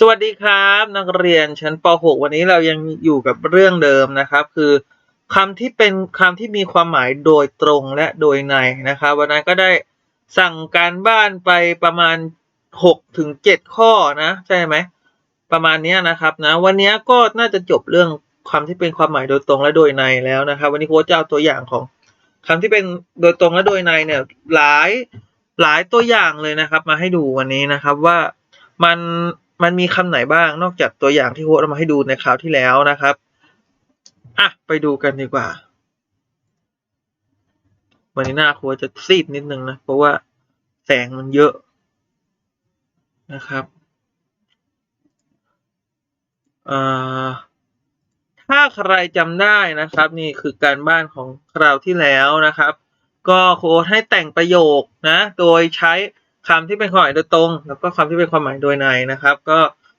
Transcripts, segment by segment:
สวัสดีครับ นักเรียนชั้นป .6 วันนี้เรายังอยู่กับเรื่องเดิมนะครับ คือคำที่เป็นคำที่มีความหมายโดยตรงและโดยในนะครับ วันนั้นก็ได้สั่งการบ้านไปประมาณ6ถึง7ข้อนะใช่ไหมประมาณนี้นะครับนะวันนี้ก็น่าจะจบเรื่องคำที่เป็นความหมายโดยตรงและโดยในแล้วนะครับ วันนี้โค้ชจะเอาตัวอย่างของคำที่เป็นโดยตรงและโดยในเนี่ยหลายหลายตัวอย่างเลยนะครับ มาให้ดูวันนี้นะครับว่ามัน มันมีคำไหนบ้างนอกจากตัวอย่างที่โค้ชเอามาให้ดูในคราวที่แล้วนะครับ อะ ไปดูกันดีกว่า วันนี้หน้าโค้ชจะซีดนิดนึงนะ เพราะว่าแสงมันเยอะนะครับอ่าถ้าใครจำได้นะครับ นี่คือการบ้านของคราวที่แล้วนะครับ ก็โค้ชให้แต่งประโยคนะ โดยใช้ คำที่เป็นความหมายโดยตรง แล้วก็คำที่เป็นความหมายโดยในนะครับ ก็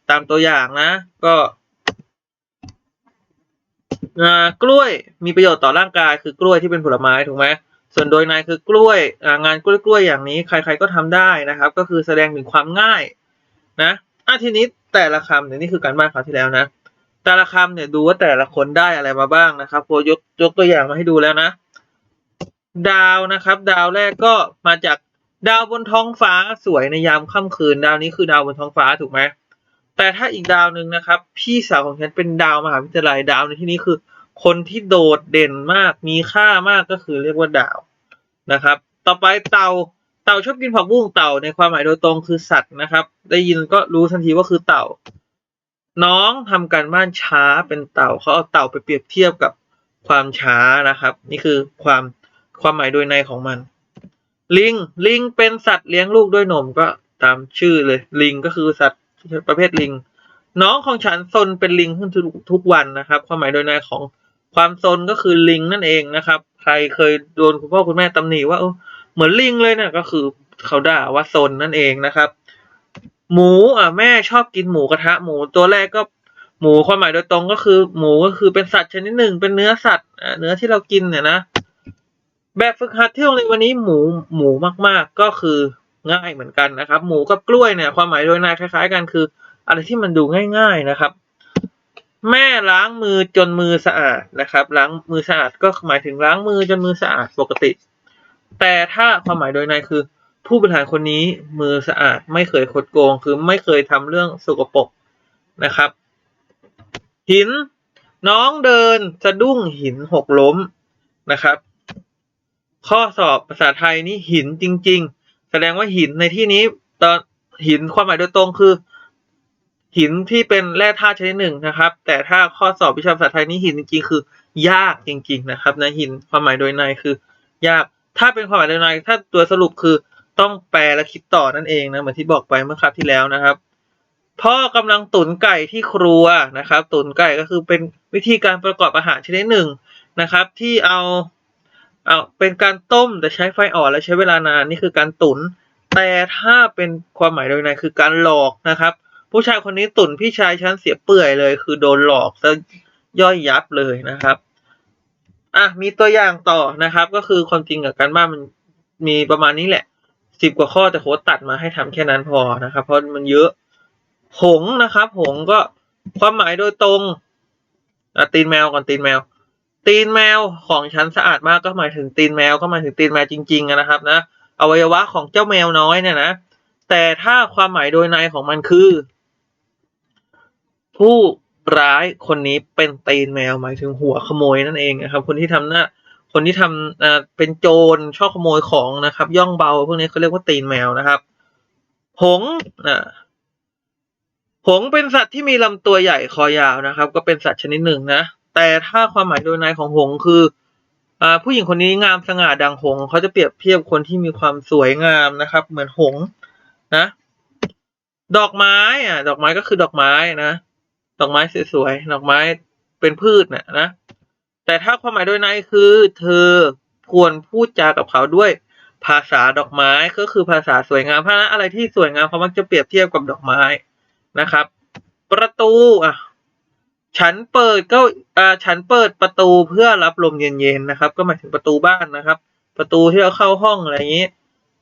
ตามตัวอย่างนะ ก็กล้วยมีประโยชน์ต่อร่างกายคือกล้วยที่เป็นผลไม้ถูกไหมส่วนโดยในคือกล้วยงานกล้วยๆอย่างนี้ใคร ๆก็ทำได้นะครับ ก็คือแสดงถึงความง่ายนะอะทีนี้แต่ละคำเนี่ยนี่คือการบ้านคราวที่แล้วนะ แต่ละคำเนี่ยดูว่าแต่ละคนได้อะไรมาบ้างนะครับโคยกยกตัวอย่างมาให้ดูแล้วนะ ดาวนะครับ ดาวแรกก็มาจาก ดาวบนท้องฟ้าสวยในยามค่ำคืน ดาวนี้คือดาวบนท้องฟ้าถูกไหมแต่ถ้าอีกดาวหนึ่งนะครับ พี่สาวของฉันเป็นดาวมหาวิทยาลัยดาวในที่นี้คือ คนที่โดดเด่นมากมีค่ามากก็คือเรียกว่าดาวนะครับ ต่อไปเต่าเต่าชอบกินผักบุ้งเต่าในความหมายโดยตรงคือสัตว์นะครับ ได้ยินก็รู้ทันทีว่าคือเต่า น้องทำการบ้านช้าเป็นเต่าเขาเอาเต่าไปเปรียบเทียบกับความช้านะครับ นี่คือความความหมายโดยในของมัน ลิง ลิงเป็นสัตว์เลี้ยงลูกด้วยนมก็ตามชื่อเลย ลิงก็คือสัตว์ประเภทลิง น้องของฉันซนเป็นลิงขึ้นทุกวันนะครับ ความหมายโดยในของความซนก็คือลิงนั่นเองนะครับ ใครเคยโดนคุณพ่อคุณแม่ตำหนิว่าเหมือนลิงเลยเนี่ยก็คือเขาด่าว่าซนนั่นเองนะครับ หมูอะแม่ชอบกินหมูกระทะ หมูตัวแรกก็หมูความหมายโดยตรงก็คือ หมูก็คือเป็นสัตว์ชนิดหนึ่งเป็นเนื้อสัตว์อะเนื้อที่เรากินเนี่ยนะ แบบฝึกหัดที่โรงเรียนวันนี้หมูหมูมากๆก็คือง่ายเหมือนกันนะครับ หมูกับกล้วยเนี่ยความหมายโดยในคล้ายๆกันคือ อะไรที่มันดูง่าย ๆนะครับ แม่ล้างมือจนมือสะอาดนะครับ ล้างมือสะอาดก็หมายถึงล้างมือจนมือสะอาดปกติ แต่ถ้าความหมายโดยในคือ ผู้บริหารคนนี้มือสะอาดไม่เคยคดโกง คือไม่เคยทำเรื่องสกปรกนะครับ หินน้องเดินสะดุ้งหินหกล้มนะครับ ข้อสอบภาษาไทยนี่หินจริง ๆ แสดงว่าหินในที่นี้ตอนหินความหมายโดยตรงคือ หินที่เป็นแร่ธาตุชนิดหนึ่งนะครับ แต่ถ้าข้อสอบวิชาภาษาไทยนี่หินจริงๆ คือยากจริง ๆ นะครับนะหินความหมายโดยในคือ ยากถ้าเป็นความหมายโดยในถ้าตัวสรุปคือต้องแปลและคิดต่อนั่นเองนะเหมือนที่บอกไปเมื่อคราวที่แล้วนะครับ พ่อกำลังตุ๋นไก่ที่ครัวนะครับ ตุ๋นไก่ก็คือเป็นวิธีการประกอบอาหารชนิดหนึ่งนะครับ ที่เอา เอาเป็นการต้มแต่ใช้ไฟอ่อนและใช้เวลานานนี่คือการตุ๋นแต่ถ้าเป็นความหมายโดยในคือการหลอกนะครับ ผู้ชายคนนี้ตุ๋นพี่ชายฉันเสียเปื่อยเลย คือโดนหลอกซะย่อยยับเลยนะครับอะมีตัวอย่างต่อนะครับ ก็คือความจริงกับการบ้านมันมีประมาณนี้แหละสิบกว่าข้อแต่โค้ดตัดมาให้ทำแค่นั้นพอนะครับ เพราะมันเยอะหงนะครับ หงก็ความหมายโดยตรงอะตีนแมวก่อนตีนแมว ตีนแมวของฉันสะอาดมากก็หมายถึงตีนแมวก็หมายถึงตีนแมวจริงๆนะครับนะอวัยวะของเจ้าแมวน้อยเนี่ยนะแต่ถ้าความหมายโดยในของมันคือ ผู้ร้ายคนนี้เป็นตีนแมวหมายถึงหัวขโมยนั่นเองนะครับ คนที่ทำหน้าคนที่ทำอ่าเป็นโจรชอบขโมยของนะครับ ย่องเบาพวกนี้เขาเรียกว่าตีนแมวนะครับ หงอ่าหงเป็นสัตว์ที่มีลำตัวใหญ่คอยาวนะครับ ก็เป็นสัตว์ชนิดหนึ่งนะ แต่ถ้าความหมายโดยในของหงคืออ่าผู้หญิงคนนี้งามสง่าดังหง เขาจะเปรียบเทียบคนที่มีความสวยงามนะครับ เหมือนหงนะ ดอกไม้อะ ดอกไม้ก็คือดอกไม้นะดอกไม้สวยๆดอกไม้เป็นพืชน่ะนะแต่ถ้าความหมายโดยในคือ เธอควรพูดจากับเขาด้วยภาษาดอกไม้ก็คือภาษาสวยงามเพราะฉะนั้นอะไรที่สวยงามเขามักจะเปรียบเทียบกับดอกไม้นะครับ ประตูอะ ฉันเปิดก็อ่าฉันเปิดประตูเพื่อรับลมเย็นๆนะครับ ก็หมายถึงประตูบ้านนะครับ ประตูที่เราเข้าห้องอะไรอย่างนี้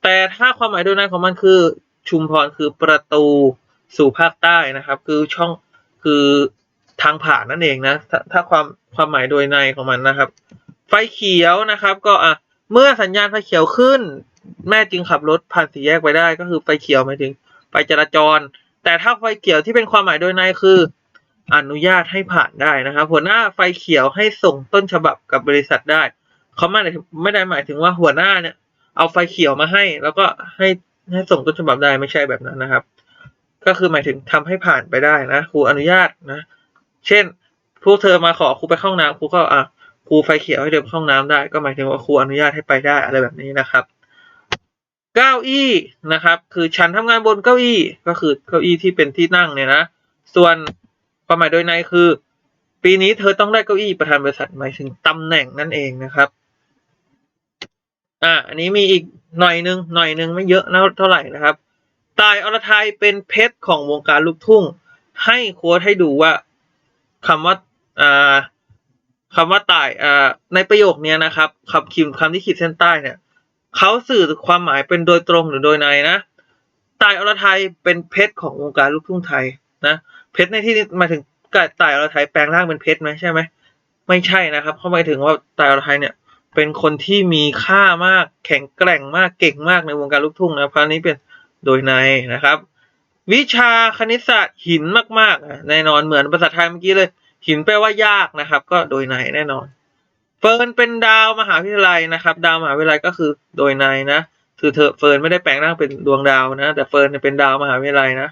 แต่ถ้าความหมายโดยในของมันคือ ชุมพรคือประตูสู่ภาคใต้นะครับ คือช่องคือทางผ่านนั่นเองนะถ้าถ้าความความหมายโดยในของมันนะครับ ไฟเขียวนะครับ ก็อะเมื่อสัญญาณไฟเขียวขึ้น แม่จึงขับรถผ่านสี่แยกไปได้ ก็คือไฟเขียวหมายถึงไฟจราจร แต่ถ้าไฟเขียวที่เป็นความหมายโดยในคือ อนุญาตให้ผ่านได้นะครับ หัวหน้าไฟเขียวให้ส่งต้นฉบับกับบริษัทได้เขาไม่ได้ไม่ได้หมายถึงว่าหัวหน้าเนี่ย เอาไฟเขียวมาให้ แล้วก็ให้ให้ส่งต้นฉบับได้ไม่ใช่แบบนั้นนะครับ ก็คือหมายถึงทำให้ผ่านไปได้นะครูอนุญาตนะ เช่นพวกเธอมาขอครูไปเข้าห้องน้ำครูก็อะครูไฟเขียวให้เดินเข้าห้องน้ำได้ ก็หมายถึงว่าครูอนุญาตให้ไปได้อะไรแบบนี้นะครับเก้าอี้นะครับ คือฉันทำงานบนเก้าอี้ก็คือเก้าอี้ที่เป็นที่นั่งเนี่ยนะ ส่วน ความหมายโดยในคือ ปีนี้เธอต้องได้เก้าอี้ประธานบริษัทหมายถึงตำแหน่งนั่นเองนะครับอ่าอันนี้มีอีกหน่อยนึงหน่อยนึงไม่เยอะเท่าไหร่นะครับ ตายอรไทยเป็นเพชรของวงการลูกทุ่ง ให้โค้ดให้ดูว่าคำว่าอ่าคำว่าตายอ่าในประโยคนี้นะครับคำคิมคำที่ขีดเส้นใต้เนี่ยเขาสื่อความหมายเป็นโดยตรงหรือโดยในนะ ตายอรไทยเป็นเพชรของวงการลูกทุ่งไทยนะ เพชรในที่นี้หมายถึงตายอรไทยแปลงร่างเป็นเพชรไหมใช่ไหมไม่ใช่นะครับ เขาหมายถึงว่าตายอรไทยเนี่ย เป็นคนที่มีค่ามากแข็งแกร่งมากเก่งมากในวงการลูกทุ่งนะเพราะนี้เป็นโดยในนะครับ วิชาคณิตศาสตร์หินมากๆแน่นอนเหมือนภาษาไทยเมื่อกี้เลย หินแปลว่ายากนะครับ ก็โดยในแน่นอน เฟิร์นเป็นดาวมหาวิทยาลัยนะครับ ดาวมหาวิทยาลัยก็คือโดยในนะคือเธอเฟิร์นไม่ได้แปลงร่างเป็นดวงดาวนะ แต่เฟิร์นเป็นดาวมหาวิทยาลัยนะ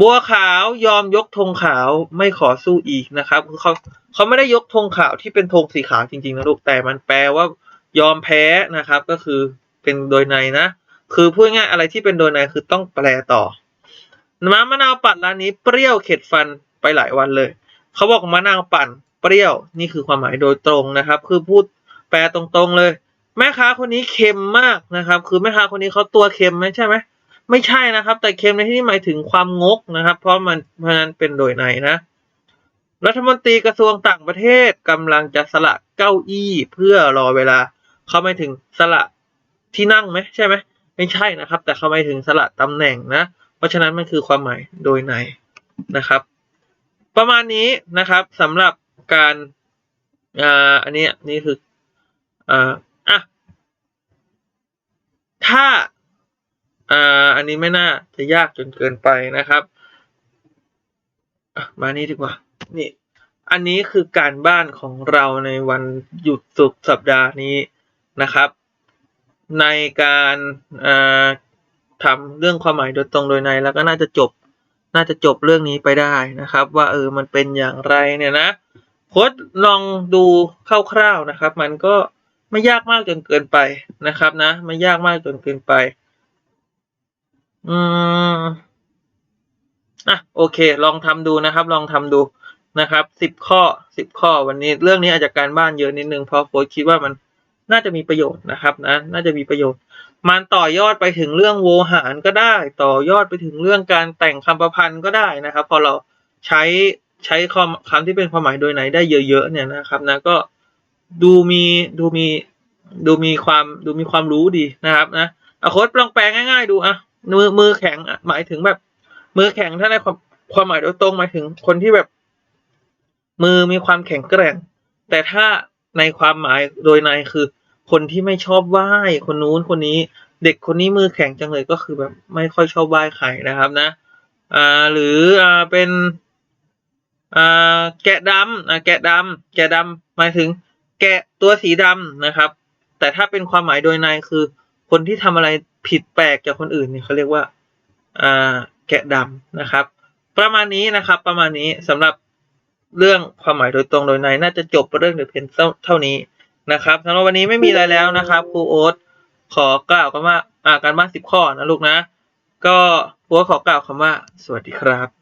บัวขาวยอมยกธงขาวไม่ขอสู้อีกนะครับคือเขาเขาไม่ได้ยกธงขาวที่เป็นธงสีขาวจริงๆนะลูกแต่มันแปลว่ายอมแพ้นะครับ ก็คือเป็นโดยในนะ คือพูดง่ายอะไรที่เป็นโดยในคือต้องแปลต่อน้ำมะนาวปั่นร้านนี้เปรี้ยวเข็ดฟันไปหลายวันเลยเขาบอกมะนาวปั่นเปรี้ยวนี่คือความหมายโดยตรงนะครับ คือพูดแปลตรงๆเลย แม่ค้าคนนี้เค็มมากนะครับ คือแม่ค้าคนนี้เขาตัวเค็มไหมใช่ไหม ไม่ใช่นะครับ แต่เค็มในที่นี้หมายถึงความงกนะครับ เพราะมันเพราะนั้นเป็นโดยในนะรัฐมนตรีกระทรวงต่างประเทศกำลังจะสละเก้าอี้เพื่อรอเวลา เขาไม่ถึงสละที่นั่งไหมใช่ไหมไม่ใช่นะครับ แต่เขาไม่ถึงสละตำแหน่งนะ เพราะฉะนั้นมันคือความหมายโดยในนะครับ ประมาณนี้นะครับสำหรับการอ่าอันนี้นี่คืออ่าอะถ้า อ่าอันนี้ไม่น่าจะยากจนเกินไปนะครับมานี่ดีกว่า นี่ อันนี้คือการบ้านของเราในวันหยุดสุกสัปดาห์นี้นะครับ ในการทำเรื่องความหมายโดยตรงโดยในแล้วก็น่าจะจบ น่าจะจบเรื่องนี้ไปได้นะครับ ว่าเออมันเป็นอย่างไรเนี่ยนะโค้ดลองดูคร่าวๆนะครับ มันก็ไม่ยากมากจนเกินไปนะครับนะ ไม่ยากมากจนเกินไป อืมอะโอเค ลองทำดูนะครับ ลองทำดูนะครับสิบข้อสิบข้อวันนี้ เรื่องนี้อาจจะการบ้านเยอะนิดนึงเพราะโค้ชคิดว่ามันน่าจะมีประโยชน์นะครับนะ น่าจะมีประโยชน์ มันต่อยอดไปถึงเรื่องโวหารก็ได้ ต่อยอดไปถึงเรื่องการแต่งคำประพันธ์ก็ได้นะครับ พอเราใช้ใช้คำคำที่เป็นความหมายโดยไหนได้เยอะๆเนี่ยนะครับนะก็ดูมีดูมีดูมีความดูมีความรู้ดีนะครับนะอะโค้ดลองแปลง่าย ๆ ดูอะ มือมือแข็งหมายถึงแบบ มือแข็งถ้าในความความหมายโดยตรงหมายถึงคนที่แบบ มือมีความแข็งแกร่ง แต่ถ้าในความหมายโดยในคือ คนที่ไม่ชอบไหว้คนนู้นคนนี้ เด็กคนนี้มือแข็งจังเลยก็คือแบบ ไม่ค่อยชอบไหว้ใครนะครับนะ อ่าหรืออ่าเป็นอ่าแกะดำอ่าแกะดำแกะดำหมายถึง แกะตัวสีดำนะครับ แต่ถ้าเป็นความหมายโดยในคือ คนที่ทำอะไร ผิดแปลกจากคนอื่นเนี่ยเขาเรียกว่าอ่าแกะดำนะครับ ประมาณนี้นะครับประมาณนี้สำหรับเรื่องความหมายโดยตรงโดยในน่าจะจบเรื่องเดือเพนเท่านี้นะครับสำหรับวันนี้ไม่มีอะไรแล้วนะครับครูโอ๊ตขอกล่าวคำว่าอ่าการบ้านสิบข้อนะลูกนะ ก็ครูโอ๊ตขอกล่าวคำว่า สวัสดีครับ